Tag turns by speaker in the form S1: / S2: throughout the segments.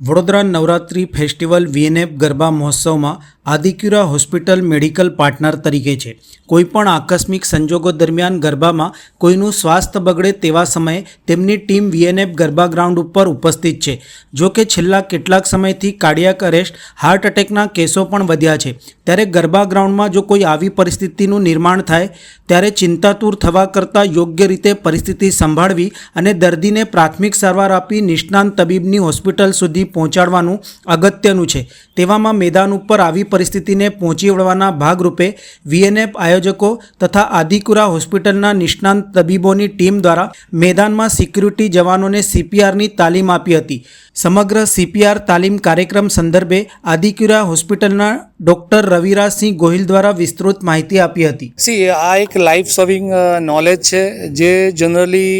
S1: Vadodara Navratri festival V N F garba મહોત્સવમાં Adicura hospital medical partner તરીકે છે. કોઈપણ આકસ્મિક સંજોગો દરમિયાન ગરબામાં કોઈનું સ્વાસ્થ્ય બગડે તેવા સમયે તેમની ટીમ વીએનએફ ગરબા ગ્રાઉન્ડ ઉપર ઉપસ્થિત છે. જો કે છેલ્લા કેટલાક સમયથી કાર્ડિયાક અરેસ્ટ, હાર્ટ એટેકના કેસો પણ વધ્યા છે. ત્યારે ગરબા ગ્રાઉન્ડમાં જો કોઈ આવી પરિસ્થિતિનું નિર્માણ થાય, ત્યારે ચિંતાતુર થવા કરતાં યોગ્ય રીતે પરિસ્થિતિ સંભાળવી અને દર્દીને પ્રાથમિક સારવાર આપી નિષ્ણાંત તબીબની હોસ્પિટલ સુધી પહોંચાડવાનું અગત્યનું છે. તેવામાં મેદાન ઉપર આવી પરિસ્થિતિને પહોંચી વળવાના ભાગરૂપે વીએનએફ આયોજકો તથા આદિકુરા હોસ્પિટલના નિષ્ણાંત તબીબોની ટીમ દ્વારા મેદાનમાં સિક્યુરિટી જવાનોને સીપીઆરની તાલીમ આપી હતી. સમગ્ર સીપીઆર તાલીમ કાર્યક્રમ સંદર્ભે આદિકુરા હોસ્પિટલના ડૉક્ટર રવિરાજસિંહ ગોહિલ દ્વારા વિસ્તૃત માહિતી આપી હતી.
S2: સી આ એક લાઈફ સર્વિંગ નોલેજ છે, જે જનરલી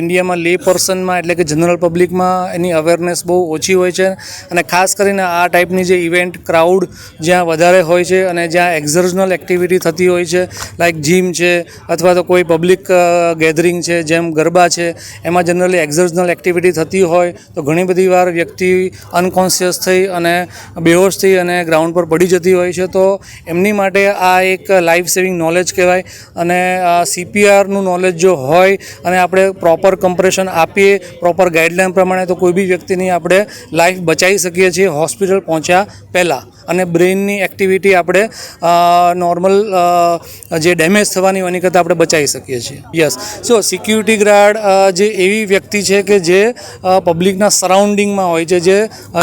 S2: ઇન્ડિયામાં લે પર્સનમાં એટલે કે જનરલ પબ્લિકમાં એની અવેરનેસ બહુ ઓછી હોય છે અને ખાસ કરીને આ ટાઈપની જે ઇવેન્ટ ક્રાઉડ જ્યાં વધારે હોય છે અને જ્યાં એક્ઝર્શનલ એક્ટિવિટી થતી હોય છે લાઈક જીમ છે અથવા તો કોઈ પબ્લિક ગેધરિંગ છે, જેમ ગરબા છે, એમાં જનરલી એક્ઝર્જનલ એક્ટિવિટી થતી હોય તો ઘણી બધી વાર વ્યક્તિ અનકોન્શિયસ થઈ અને બેહોશ થઈ અને ગ્રાઉન્ડ પર પડી જતી હોય છે, તો એમની માટે આ એક લાઈફ સેવિંગ નોલેજ કહેવાય. અને સીપીઆરનું નોલેજ જો હોય અને આપણે પ્રોપર કમ્પ્રેશન આપીએ પ્રોપર ગાઈડલાઈન પ્રમાણે, તો કોઈ બી વ્યક્તિની આપણે લાઈફ બચાવી શકીએ છીએ હોસ્પિટલ પહોંચ્યા પહેલાં. અને બ્રેઇનની એક્ટિવિટી આપણે નોર્મલ જે ડેમેજ થવાની એની કરતાં આપણે બચાવી શકીએ છીએ. યસ. સો સિક્યુરિટી ગાર્ડ જે એવી વ્યક્તિ છે કે જે પબ્લિકના સરાઉન્ડિંગમાં હોય છે, જે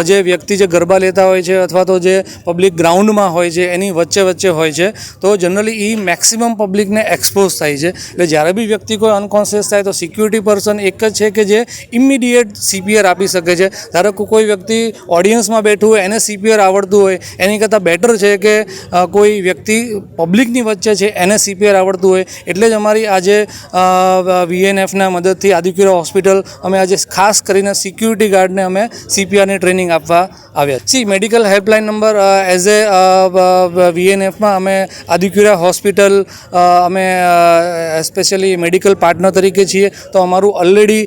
S2: જે વ્યક્તિ જે ગરબા લેતા હોય છે અથવા તો જે પબ્લિક ગ્રાઉન્ડમાં હોય છે, એની વચ્ચે વચ્ચે હોય છે, તો જનરલી એ મેક્સિમમ પબ્લિકને એક્સપોઝ થાય છે. એટલે જ્યારે બી વ્યક્તિ કોઈ અનકોન્શિયસ થાય, તો સિક્યુરિટી પર્સન એક જ છે કે જે ઇમિડિયેટ સીપીઆર આપી શકે છે. ધારો કોઈ વ્યક્તિ ઓડિયન્સમાં બેઠું હોય, એને સીપીઆર આવડતું હોય એની કરતાં બેટર છે કે કોઈ વ્યક્તિ પબ્લિકની વચ્ચે છે, એને સીપીઆર આવડતું હોય, એટલે જ અમારી આજે વીએનએફના મદદથી આદિક્યુરા હોસ્પિટલ અમે આજે ખાસ કરીને સિક્યુરિટી ગાર્ડને અમે સીપીઆરની ટ્રેનિંગ આપવા આવ્યા see medical helpline number as a વીએનએફમાં અમે આદિક્યુરા હોસ્પિટલ અમે સ્પેશિયલી મેડિકલ પાર્ટનર તરીકે છીએ. તો અમારું ઓલરેડી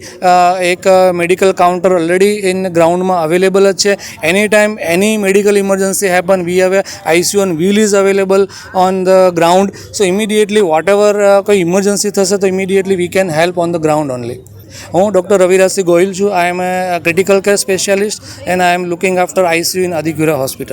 S2: એક મેડિકલ કાઉન્ટર ઓલરેડી ઇન ગ્રાઉન્ડમાં અવેલેબલ જ છે. Any time any medical emergency happen we have ICU on wheel is available on the ground so immediately whatever કોઈ ઇમરજન્સી થશે, તો immediately we can help on the ground only હું doctor Ravirajsinh Gohil છું. I am a critical care specialist and I am looking after ICU in Adicura hospital